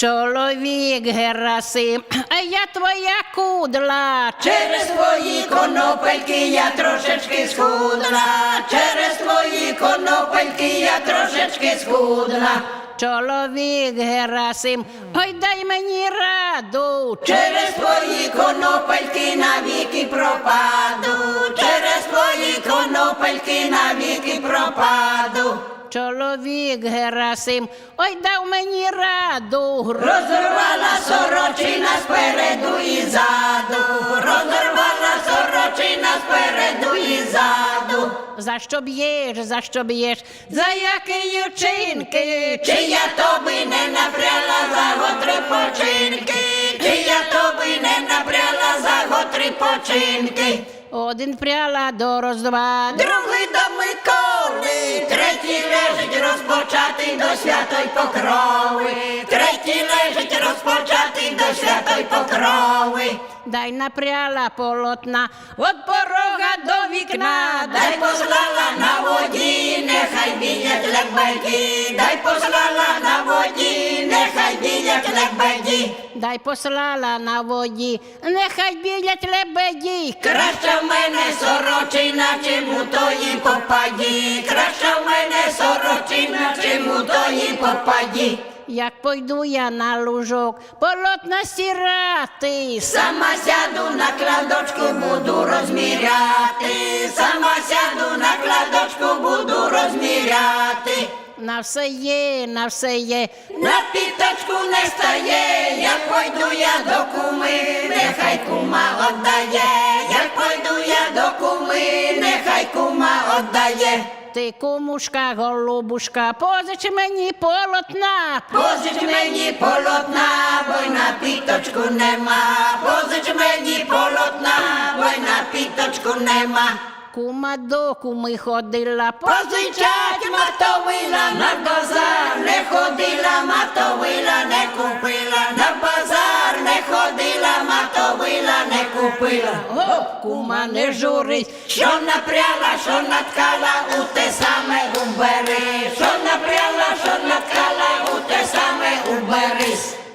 Чоловік Герасим, а я твоя кудла. Через твої конопельки я трошечки схудла, через твої конопельки я трошечки схудла, Чоловік Герасим, ой дай мені раду. через твої конопельки конопельки навіки пропаду. Чоловік Герасим, ой дав мені раду. Розорвала сорочина спереду і ззаду, розорвала сорочина спереду і ззаду. За що б'єш, за що б'єш? За які вчинки? Чи я тобі не набряла за готри починки, чи я тобі не набряла за готри починки, Один пряла до роздва, другий третій лежить розпочатий до святої покрови, третій лежить розпочатий до святої покрови. дай напряла полотна, от порога до вікна, Дай послала на воді, нехай біять лебеді, дай послала на воді, нехай біять лебеді. дай послала на воді, нехай білять лебеді. Краща в мене сорочина, чим у тої попаді, попаді. Як пойду я на лужок, полотна стирати, Сама сяду на кладочку, буду розміряти, сама сяду на кладочку, буду розміряти. на все є, на все є. На піточку не стає, як пойду я до куми, нехай кума отдає, як пойду я до куми, нехай кума отдає. Ти кумушка, голубушка, позич мені полотна. Позич мені полотна, бо й на піточку нема, позич мені полотна, бо й на піточку нема. Кума до куми ходила, Позичать мотовила на базар, не ходила, мотовила, не купила, на базар не ходила, мотовила, не купила. О, кума не журись, Що напряла, що наткала, Baris.